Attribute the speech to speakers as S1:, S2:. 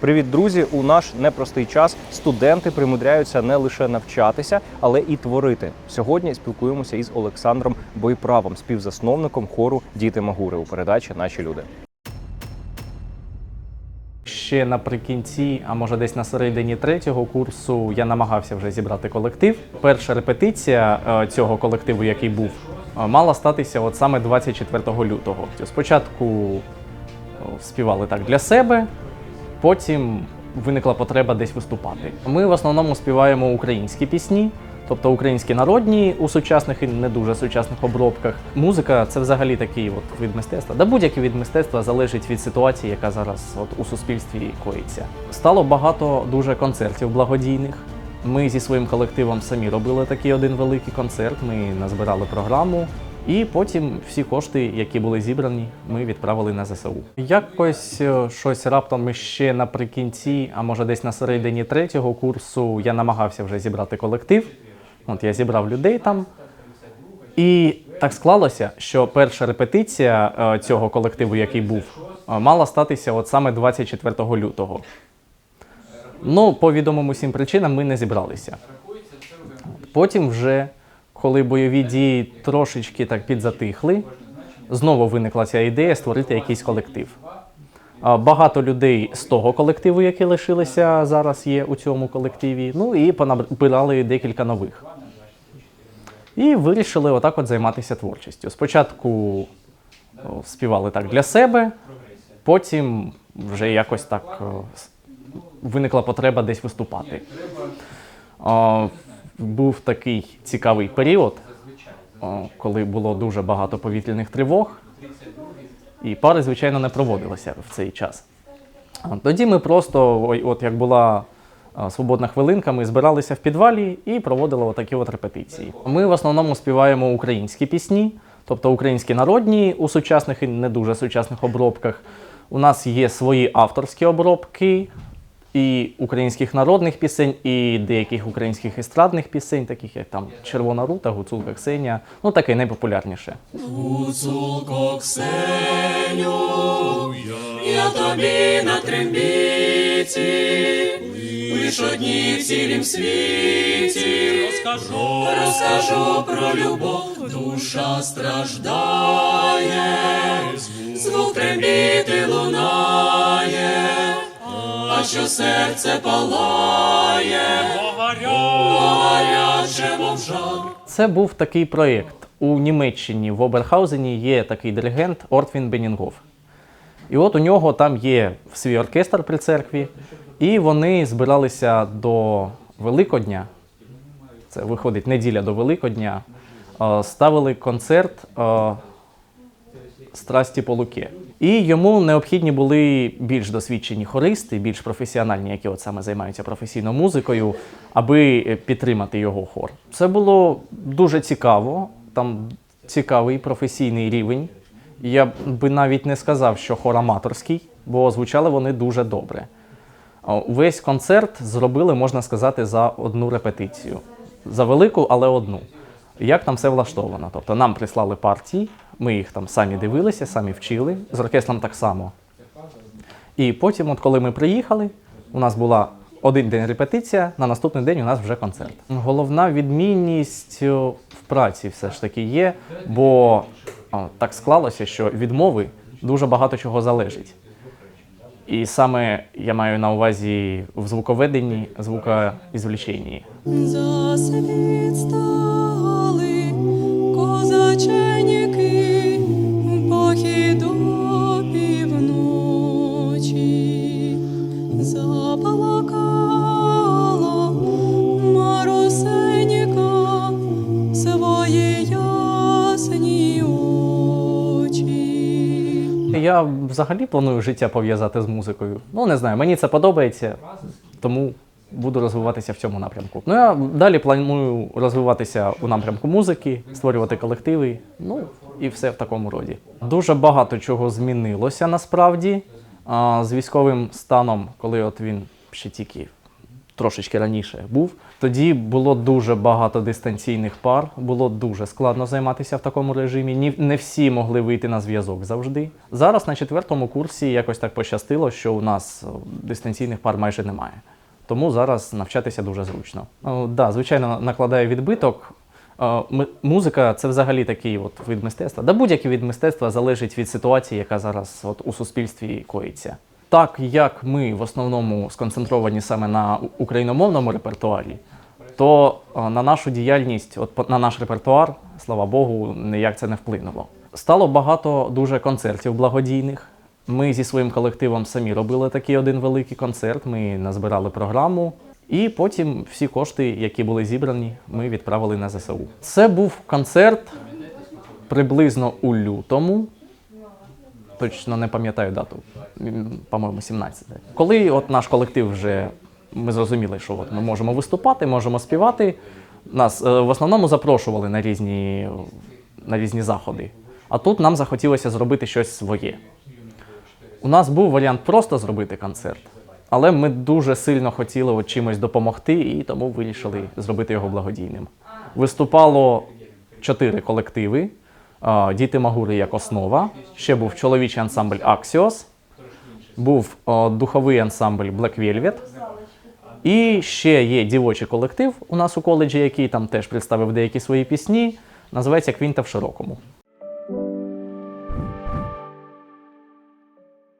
S1: Привіт, друзі! У наш непростий час студенти примудряються не лише навчатися, але і творити. Сьогодні спілкуємося із Олександром Бойправом, співзасновником хору Діти Магури у передачі Наші люди.
S2: Ще наприкінці, а може десь на середині третього курсу, я намагався вже зібрати колектив. Перша репетиція е, цього колективу, який був, мала статися от саме 24 лютого. Спочатку співали так для себе, потім виникла потреба десь виступати. Ми в основному співаємо українські пісні. Тобто українські народні у сучасних і не дуже сучасних обробках. Музика це взагалі такий от від мистецтва. Да будь-який від мистецтва залежить від ситуації, яка зараз от у суспільстві коїться. Стало багато дуже концертів благодійних. Ми зі своїм колективом самі робили такий один великий концерт. Ми назбирали програму. І потім всі кошти, які були зібрані, ми відправили на ЗСУ. Якось е, щось раптом ще наприкінці, а може десь на середині третього курсу, я намагався вже зібрати колектив. От я зібрав людей там. І так склалося, що перша репетиція е, цього колективу, який був, е, мала статися от саме 24 лютого. Ну, по відомим усім причинам ми не зібралися. Потім, вже, коли бойові дії трошечки так підзатихли, знову виникла ця ідея створити якийсь колектив. Багато людей з того колективу, які лишилися зараз, є у цьому колективі. Ну і понабирали декілька нових. І вирішили отак от займатися творчістю. Спочатку співали так для себе, потім вже якось так виникла потреба десь виступати. О, Був такий цікавий період, о, коли було дуже багато повітряних тривог, і пари, звичайно, не проводилися в цей час. Тоді ми просто, от як була свободна хвилинка, ми збиралися в підвалі і проводили отакі от репетиції. Ми в основному співаємо українські пісні, тобто українські народні у сучасних і не дуже сучасних обробках. У нас є свої авторські обробки і українських народних пісень, і деяких українських естрадних пісень, таких як там Червона рута, Гуцулка Ксенія, ну таке найпопулярніше.
S3: Гуцулко Ксеню, я тобі на трембіті, лиш одні в цілім світі розкажу, розкажу про любов, душа страждає, звук трембіти лунає, що серце палає, гаряче, мов.
S2: Це був такий проєкт. У Німеччині в Оберхаузені є такий диригент Ортвін Бенінгоф. І от у нього там є свій оркестр при церкві, і вони збиралися до Великодня. Це виходить неділя до Великодня. е, Ставили концерт е, страсті по Луки. І йому необхідні були більш досвідчені хористи, більш професіональні, які от саме займаються професійною музикою, аби е, підтримати його хор. Це було дуже цікаво. Там цікавий професійний рівень. Я би навіть не сказав, що хор аматорський, бо звучали вони дуже добре. Весь концерт зробили, можна сказати, за одну репетицію. За велику, але одну. Як там все влаштовано? Тобто нам прислали партії, ми їх там самі дивилися, самі вчили, з оркестром так само. І потім, от коли ми приїхали, у нас була один день репетиція, на наступний день у нас вже концерт. Головна відмінність в праці все ж таки є, бо так склалося, що від мови дуже багато чого залежить. І саме я маю на увазі в звуковеденні, звукоізвлеченні. Я взагалі планую життя пов'язати з музикою. Ну, не знаю, мені це подобається, тому буду розвиватися в цьому напрямку. Ну, я далі планую розвиватися у напрямку музики, створювати колективи, ну і все в такому роді. Дуже багато чого змінилося насправді. З військовим станом, коли от він ще тільки трошечки раніше був. Тоді було дуже багато дистанційних пар, було дуже складно займатися в такому режимі. Ні, не всі могли вийти на зв'язок завжди. Зараз на четвертому курсі якось так пощастило, що у нас дистанційних пар майже немає. Тому зараз навчатися дуже зручно. О, да, звичайно, накладає відбиток. Е, Музика це взагалі такий от вид мистецтва. Да будь-який від мистецтва залежить від ситуації, яка зараз от у суспільстві коїться. Так як ми в основному сконцентровані саме на україномовному репертуарі, то на нашу діяльність, от на наш репертуар, слава Богу, ніяк це не вплинуло. Стало багато дуже концертів благодійних. Ми зі своїм колективом самі робили такий один великий концерт. Ми назбирали програму, і потім всі кошти, які були зібрані, ми відправили на ЗСУ. Це був концерт приблизно у лютому. Точно не пам'ятаю дату, по-моєму, 17. Коли от наш колектив вже ми зрозуміли, що от ми можемо виступати, можемо співати. Нас е, в основному запрошували на різні, на різні заходи. А тут нам захотілося зробити щось своє. У нас був варіант просто зробити концерт, але ми дуже сильно хотіли от чимось допомогти і тому вирішили зробити його благодійним. Виступало чотири колективи: Діти Магури як основа, ще був чоловічий ансамбль Аксіос, був духовий ансамбль Black Velvet, і ще є дівочий колектив у нас у коледжі, який там теж представив деякі свої пісні. Називається Квінта в широкому.